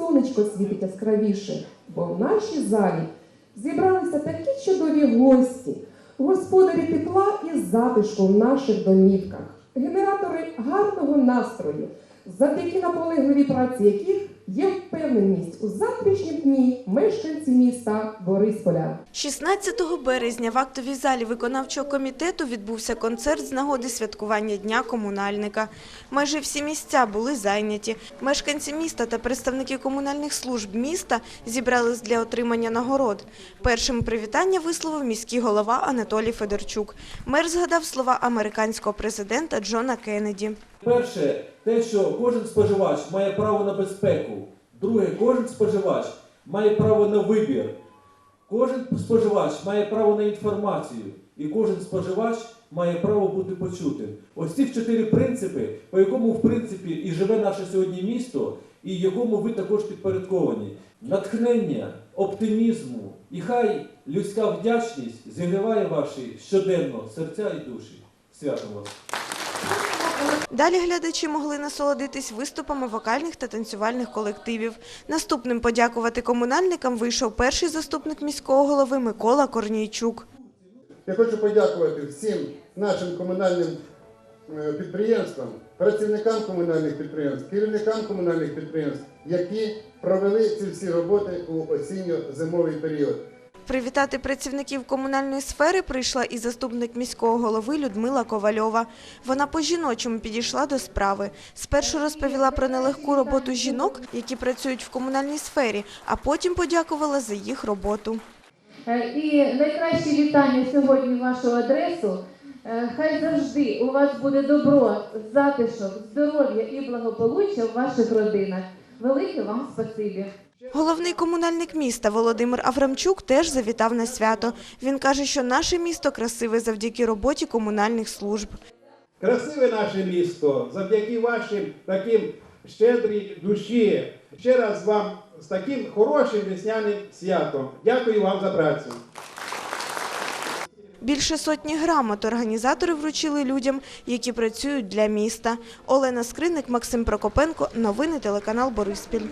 сонечко світить яскравіше, бо в нашій залі зібралися такі чудові гості, господарі тепла і затишку в наших домівках, генератори гарного настрою, завдяки наполегливій праці яких є впевненість у завтрашні дні мешканці міста Борисполя. 16 березня в актовій залі виконавчого комітету відбувся концерт з нагоди святкування Дня комунальника. Майже всі місця були зайняті. Мешканці міста та представники комунальних служб міста зібрались для отримання нагород. Першим привітання висловив міський голова Анатолій Федорчук. Мер згадав слова американського президента Джона Кеннеді. Перше, те, що кожен споживач має право на безпеку. Друге, кожен споживач має право на вибір. Кожен споживач має право на інформацію. І кожен споживач має право бути почутим. Ось ці чотири принципи, по якому, в принципі, і живе наше сьогодні місто, і якому ви також підпорядковані. Натхнення, оптимізму і хай людська вдячність зігріває ваші щоденно серця і душі. Свято вас! Далі глядачі могли насолодитись виступами вокальних та танцювальних колективів. Наступним подякувати комунальникам вийшов перший заступник міського голови Микола Корнійчук. Я хочу подякувати всім нашим комунальним е, підприємствам, працівникам комунальних підприємств, керівникам комунальних підприємств, які провели ці всі роботи у осінньо-зимовий період. Привітати працівників комунальної сфери прийшла і заступник міського голови Людмила Ковальова. Вона по-жіночому підійшла до справи. Спершу розповіла про нелегку роботу жінок, які працюють в комунальній сфері, а потім подякувала за їх роботу. Е, І найкращі вітання сьогодні в вашу адресу. Е, Хай завжди у вас буде добро, затишок, здоров'я і благополуччя в ваших родинах. Велике вам спасибі. Головний комунальник міста Володимир Аврамчук теж завітав на свято. Він каже, що наше місто красиве завдяки роботі комунальних служб. Красиве наше місто завдяки вашим таким щедрій душі. Ще раз вам з таким хорошим весняним святом. Дякую вам за працю. Більше сотні грамот організатори вручили людям, які працюють для міста. Олена Скриник, Максим Прокопенко. Новини телеканал Бориспіль.